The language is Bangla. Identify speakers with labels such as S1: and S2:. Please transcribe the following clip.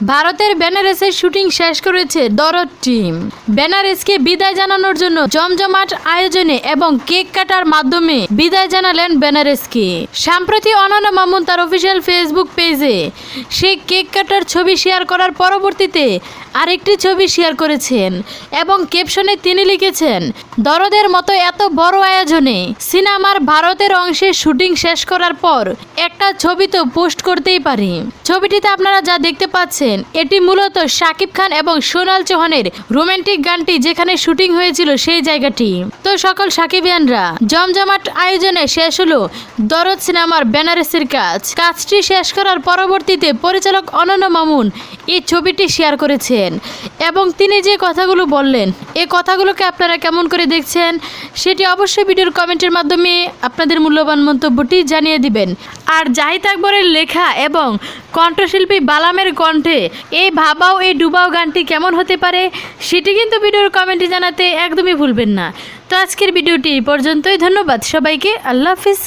S1: ভারতের বেনারসের শুটিং শেষ করেছে দরদ টিম। বেনারসকে বিদায় জানানোর জন্য জমজমাট আয়োজনে এবং কেক কাটার মাধ্যমে বিদায় জানালেন বেনারসকে। সম্প্রতি অনন্যা মামুন তার অফিসিয়াল ফেসবুক পেজে সেই কেক কাটার ছবি শেয়ার করার পরবর্তীতে আরেকটি ছবি শেয়ার করেছেন এবং ক্যাপশনে তিনি লিখেছেন, দরদের মতো এত বড় আয়োজনে সিনেমার ভারতের অংশে শুটিং শেষ করার পর একটা ছবি তো পোস্ট করতেই পারি। ছবিটিতে আপনারা যা দেখতে পাচ্ছেন এটি মূলত শাকিব খান এবং সোনাল চৌহানের রোমান্টিক গানটি যেখানে শুটিং হয়েছিল সেই জায়গাটি। তো সকল সাকিবিয়ানরা, জমজমাট আয়োজনে শেষ হলো দরদ সিনেমার ব্যানারসির কাজ। কাজটি শেষ করার পরবর্তীতে পরিচালক অনন্য মামুন এই ছবিটি শেয়ার করেছেন। এবং তিনি যে কথাগুলো বললেন এই কথাগুলোকে আপনারা কেমন করে দেখছেন, সেটি অবশ্যই ভিডিওর কমেন্টের মাধ্যমে আপনাদের মূল্যবান মন্তব্যটি জানিয়ে দিবেন। আর জাহিদ আকবরের লেখা এবং কণ্ঠশিল্পী বালামের কণ্ঠে এই ভাবাও, এই ডুবাও গানটি কেমন হতে পারে, সেটি কিন্তু ভিডিওর কমেন্টে জানাতে একদমই ভুলবেন না। তো আজকের ভিডিওটি এই পর্যন্তই। ধন্যবাদ সবাইকে। আল্লাহ হাফিজ।